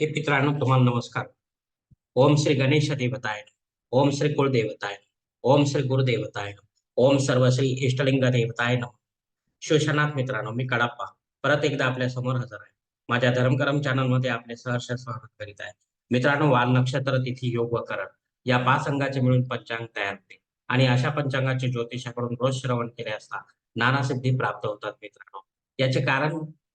हे मित्रांनो तुम्हाला नमस्कार. ओम श्री गणेश देवताय ओम श्री कुलदेवताय ओम श्री गुरुदेवताय ओम सर्व श्री इष्टलिंग देवताय नम. शिवशनाथ मित्रांनो मी कडाप्पा. परत एकदा आपल्यासमोर हजर आहे. माझ्या धर्मकरम चॅनलमध्ये आपले सहर्ष स्वागत करीत आहे. मित्रांनो वाल नक्षत्र तिथी योग व करण या पाच अंगाचे मिळून पंचांग तयार होते. आणि अशा पंचांगाचे ज्योतिषाकडून रोज श्रवण केले असता नाना सिद्धी प्राप्त होतात मित्रांनो. याचे कारण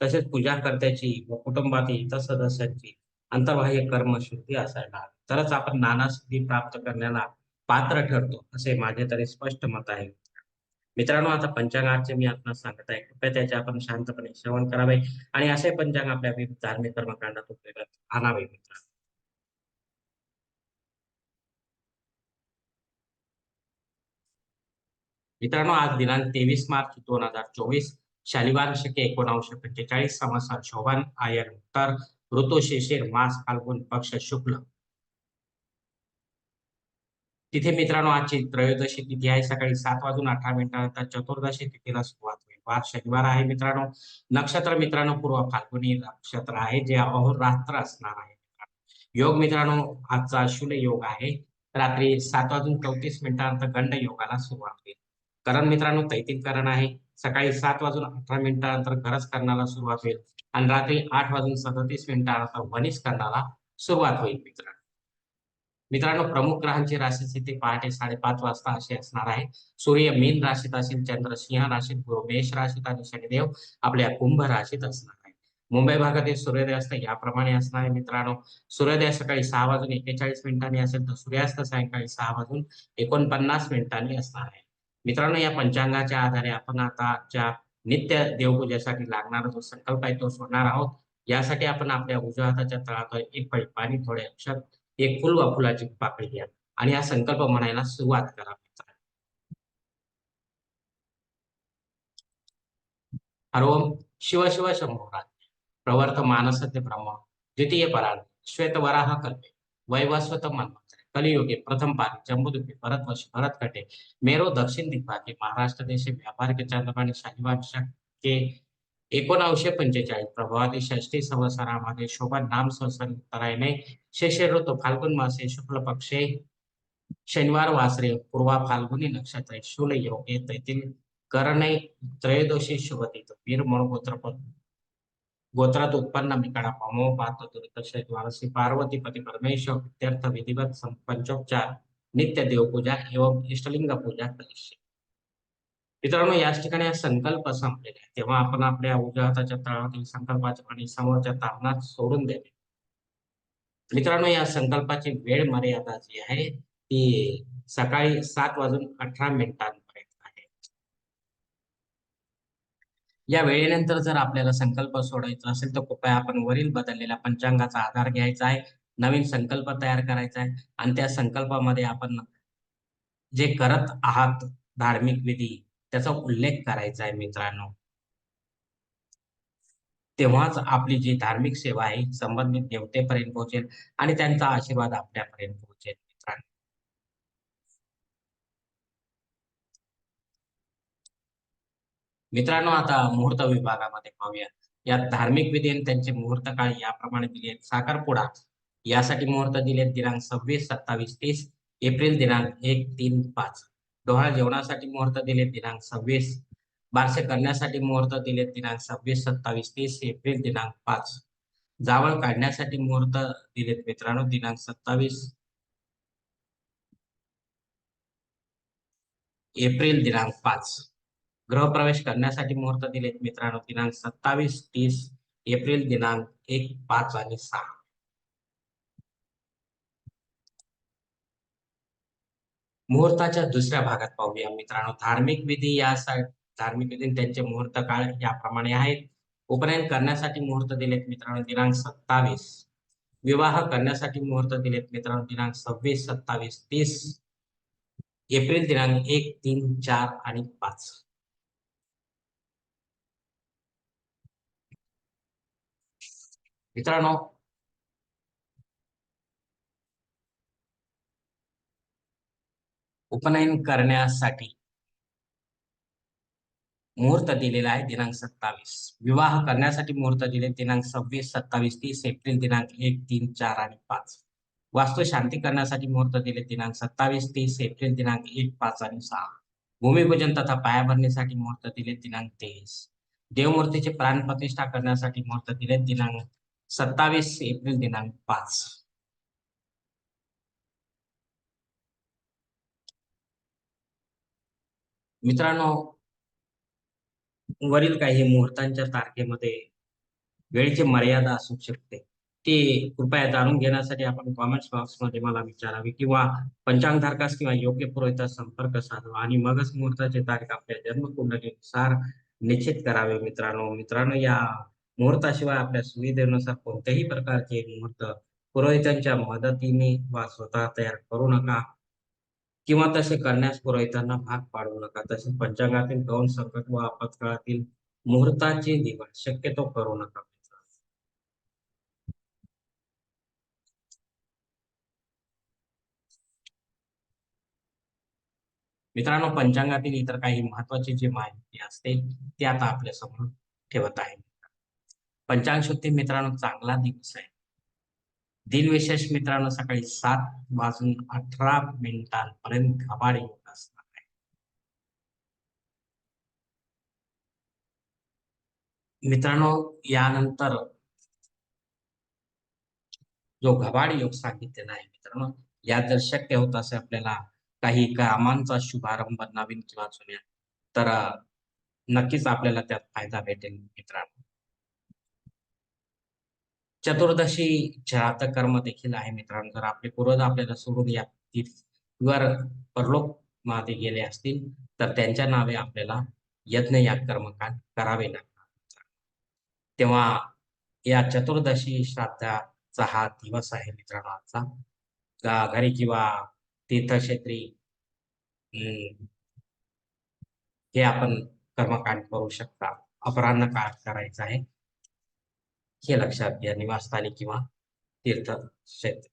तसेच पूजा कर्त्याची व कुटुंबातील इतर सदस्यांची अंतर्बाह्य कर्मशुद्धी असायला हवी. तरच आपण नाना सिद्धी प्राप्त करण्याला पात्र ठरतो असे माझे तरी स्पष्ट मत आहे. मित्रांनो आता पंचांगाचे मी आपणास सांगत आहे. कृपया त्याचे आपण शांतपणे श्रवण करावे आणि असे पंचांग आपल्या विविध धार्मिक कर्मकांडात उपयोगात आणावे मित्रांनो. मित्रांनो आज दिनांक तेवीस मार्च दोन हजार चोवीस शालिवार शके एकोणावीसशे पंचेचाळीस समासात शोभन आयन उत्तर ऋतू शिशिर मास फाल्गुन पक्ष शुक्ल. तिथे मित्रांनो आजची त्रयोदशी तिथी आहे. सकाळी सात वाजून अठरा मिनिटानंतर चतुर्दशी तिथीला सुरुवात होईल. वार शनिवार आहे मित्रांनो. नक्षत्र मित्रांनो पूर्व फाल्गुनी नक्षत्र आहे जे अहोरात्र असणार आहे. योग मित्रांनो आजचा शुल योग आहे. रात्री सात वाजून चौतीस मिनिटानंतर गंड योगाला सुरुवात होईल. करण मित्रांनो तैतिक करण आहे. सकाळी सात वाजून अठरा मिनिटानंतर गरज करण्याला सुरुवात होईल. आणि रात्री आठ वाजून सदतीस मिनिटानंतर वनिस करण्याला सुरुवात होईल मित्रांनो. मित्रांनो प्रमुख ग्रहांची राशी स्थिती पहाटे साडेपाच वाजता अशी असणार आहे. सूर्य मीन राशीत असेल चंद्र सिंह राशीत गुरु मेष राशीत आणि शनिदेव आपल्या कुंभ राशीत असणार आहे. मुंबई भागातील सूर्योदयास्त याप्रमाणे असणार आहे मित्रांनो. सूर्योदय सकाळी सहा वाजून एकेचाळीस मिनिटांनी असेल तर सूर्यास्त सायंकाळी सहा वाजून एकोणपन्नास मिनिटांनी असणार आहे. मित्रांनो या पंचांगाच्या आधारे आपण आताच्या नित्य देवपूजेसाठी लागणारा जो संकल्प आहे तो सोडणार आहोत. यासाठी आपण आपल्या उजव्या हाताच्या तळावर एक पळी पाणी थोडे अक्षर एक फुल वा फुलाची पाकळी घ्या आणि हा संकल्प म्हणायला सुरुवात करा. हरोम शिव शिव शंभोरा प्रवर्त मानसत्य ब्रह्म द्वितीय पराण श्वेत वराह कल्पे वैवस्वत मन्वंतरे कलियुगे प्रथम पारी जम्बुद्वीपे भरतवर्ष भरत कटे मेरो दक्षिण दिग्भागे महाराष्ट्र देशे व्यापारिक चंद्रमाने शालिवान शक्के एकोणावीसशे पंचेचाळीस प्रभावादी षष्टी संवत्सरामध्ये शोभा नाम संवत्सर उत्तरायणे शेषे ऋतू फाल्गुन मासे शुक्ल पक्षे शनिवार वासरे पूर्वा फाल्गुनी नक्षत्र शूल योग येथील करणे त्रयोदशी शुभतीत वीर म्हणून गोत्रात उत्पन्न मिकाडा पमो पात्र दुर्दशय द्वारसी पार्वती पती परमेश्वर इत्यर्थ विधिवत पंचोपचार नित्य देवपूजा एवं इष्टलिंग पूजा करिष्य. मित्रांनो याच ठिकाणी हा संकल्प संपलेला आहे. तेव्हा आपण आपल्या उजव्या हाताच्या तळातील संकल्पाचे पाणी समोरच्या तारणात सोडून देणे. मित्रांनो या संकल्पाची वेळ मर्यादा जी आहे ती सकाळी सात वाजून अठरा मिनिटांपर्यंत आहे या वेळेनंतर जर आपल्याला संकल्प सोडायचा असेल तर कृपया आपण वरील बदललेल्या पंचांगाचा आधार घ्यायचा आहे नवीन संकल्प तयार करायचा आहे आणि त्या संकल्पामध्ये आपण जे करत आहात धार्मिक विधी त्याचा उल्लेख करायचा आहे मित्रांनो. तेव्हाच आपली जी धार्मिक सेवा आहे संबंधित देवतेपर्यंत पोहोचेल आणि त्यांचा आशीर्वाद आपल्यापर्यंत पोहोचेल मित्रांनो मित्रांनो आता मुहूर्त विभागामध्ये पाहूया. यात धार्मिक विधी त्यांचे मुहूर्त काळ याप्रमाणे दिले आहेत. साखरपुडा यासाठी मुहूर्त दिले दिनांक सव्वीस सत्तावीस तीस एप्रिल दिनांक एक तीन पाच. डोहाळ जेवणासाठी मुहूर्त दिले दिनांक सव्वीस. बारसे करण्यासाठी मुहूर्त दिले दिनांक सव्वीस सत्तावीस तीस एप्रिल दिनांक पाच. जावळ काढण्यासाठी मुहूर्त दिलेत मित्रांनो. दिनांक सत्तावीस एप्रिल दिनांक पाच. गृहप्रवेश करण्यासाठी मुहूर्त दिलेत मित्रांनो. दिनांक सत्तावीस तीस एप्रिल दिनांक एक पाच आणि सहा. मुहूर्ताच्या दुसऱ्या भागात पाहूया मित्रांनो. धार्मिक विधी या धार्मिक विधी त्यांचे मुहूर्त काळ याप्रमाणे आहेत. उपनयन करण्यासाठी मुहूर्त दिलेत मित्रांनो. दिनांक सत्तावीस. विवाह करण्यासाठी मुहूर्त दिलेत मित्रांनो. दिनांक सव्वीस सत्तावीस तीस एप्रिल दिनांक एक तीन चार आणि पाच. मित्रांनो उपनयन करण्यासाठी मुहूर्त दिलेला आहे दिनांक सत्तावीस. विवाह करण्यासाठी मुहूर्त दिले दिनांक सव्वीस सत्तावीस तीस एप्रिल दिनांक एक तीन चार आणि पाच. वास्तू शांती करण्यासाठी मुहूर्त दिले दिनांक सत्तावीस तीस एप्रिल दिनांक एक पाच आणि सहा. भूमिपूजन तथा पायाभरणीसाठी मुहूर्त दिले दिनांक तेवीस. देवमूर्तीचे प्राण प्रतिष्ठा करण्यासाठी मुहूर्त दिले दिनांक सत्तावीस एप्रिल दिनांक पाच. मित्रांनो वरील काही मुहूर्तांच्या तारखेमध्ये वेळेची मर्यादा असू शकते. ती कृपया जाणून घेण्यासाठी आपण कॉमेंट्स बॉक्समध्ये मला विचारावी किंवा पंचांगधारकास किंवा योग्य पुरोहितास संपर्क साधावा आणि मगच मुहूर्ताची तारीख आपल्या जन्मकुंडलीनुसार निश्चित करावे मित्रांनो. मित्रांनो या मुहूर्ताशिवाय आपल्या सुविधेनुसार कोणत्याही प्रकारचे मुहूर्त पुरोहितांच्या मदतीने वा स्वतः तयार करू नका किंवा तसे करण्यास पुरोहितांना भाग पाडू नका. तसेच पंचांगातील गौण संकट व आपत्काळातील मुहूर्ताची निवड शक्यतो करू नका. मित्रांनो पंचांगातील इतर काही महत्वाची जी माहिती असते ती आता आपल्यासमोर ठेवत आहे. पंचांग शुद्धी मित्रांनो चांगला दिवस आहे. दिनविशेष मित्रांनो सकाळी सात वाजून अठरा मिनिटांपर्यंत घबाड योग असणार आहे. मित्रांनो यानंतर जो घबाड योग सांगितलेला आहे मित्रांनो या जर शक्य होत असे आपल्याला काही कामांचा शुभारंभ नवीन किंवा जुन्या तर नक्कीच आपल्याला त्यात फायदा भेटेल मित्रांनो. चतुर्दशी श्राद्ध कर्म देखील आहे मित्रांनो. जर आपले पूर्वज आपल्याला सोडून या वर परलोकमध्ये गेले असतील तर त्यांच्या नावे आपल्याला यज्ञ या कर्मकांड करावे लागतात तेव्हा या चतुर्दशी श्राद्धाचा हा दिवस आहे मित्रांनो आजचा. घरी किंवा तीर्थक्षेत्री हे आपण कर्मकांड करू शकता. अपराह्न काळ करायचं आहे. हे लक्षात घ्या निवासस्थानी किंवा तीर्थक्षेत्र.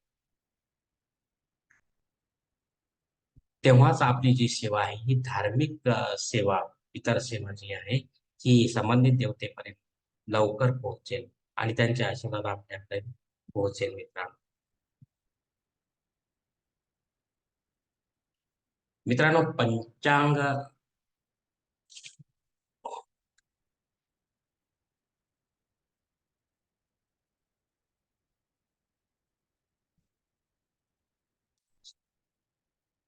तेव्हाच आपली जी सेवा आहे ही धार्मिक सेवा इतर सेवा जी आहे ही संबंधित देवतेपर्यंत लवकर पोहोचेल आणि त्यांच्या आशीर्वाद आपल्यापर्यंत पोहोचेल मित्रांनो. मित्रांनो पंचांग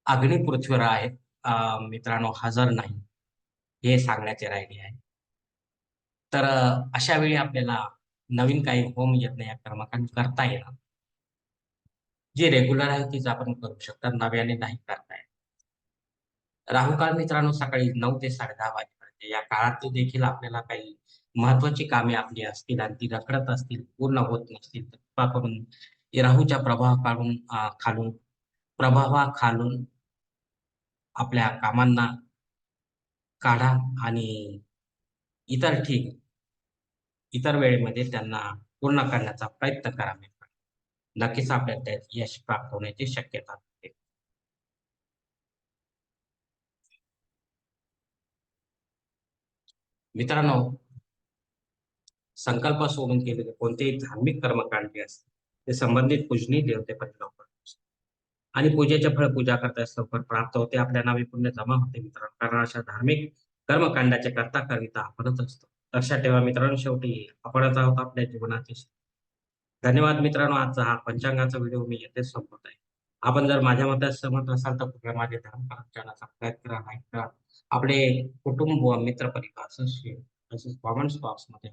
अग्नी पृथ्वीवर आहेत मित्रांनो हजर नाही. हे सांगण्याचे राहिले आहे. तर अशा वेळी आपल्याला नवीन काही होम यज्ञ या कर्मकांड करता येणार. जे रेग्युलर आहे तीच आपण करू शकता. नव्याने नाही करता येत राहुकाळ मित्रांनो सकाळी नऊ ते साडे दहा वाजेपर्यंत. या काळात देखील आपल्याला काही महत्वाची कामे आपली असतील आणि ती रखडत असतील पूर्ण होत नसतील तर कृपा करून राहूच्या प्रभावाकडून खालून प्रभावा खालून आपल्या कामांना काढा आणि इतर ठीक इतर वेळेमध्ये त्यांना पूर्ण करण्याचा प्रयत्न करा नक्कीच आपल्याला त्यात यश प्राप्त होण्याची शक्यता असते. मित्रांनो संकल्प सोडून केलेले कोणतेही धार्मिक कर्मकांड जे असते ते संबंधित पूजनीय देवते लवकर आणि पूजेचे फळ पूजा करता सफर प्राप्त होते. आपल्या नावे पुण्य जमा होते मित्रांनो. कारण अशा धार्मिक कर्मकांडाचे करता करिता आपणच असतो. लक्षात ठेवा मित्रांनो शेवटी आपणच आहोत आपल्या जीवनाचे धन्यवाद मित्रांनो. आजचा हा पंचांगाचा व्हिडिओ मी येथेच संपत आहे. आपण जर माझ्या मतात सहमत असाल तर कृपया माझे धर्म चॅनलचा सबस्क्राईब करा लाईक करा. आपले कुटुंब व मित्र परिवार तसेच कॉमेंट्स बॉक्समध्ये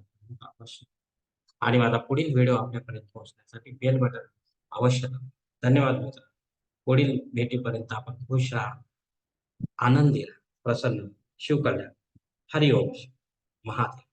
आणि माझा पुढील व्हिडिओ आपल्यापर्यंत पोहोचण्यासाठी बेल बटन आवश्यक धन्यवाद मित्र पुढील भेटीपर्यंत आपण खुश राहा. आनंदी राहा प्रसन्न शिवकल्याण हरिओम. महादेव.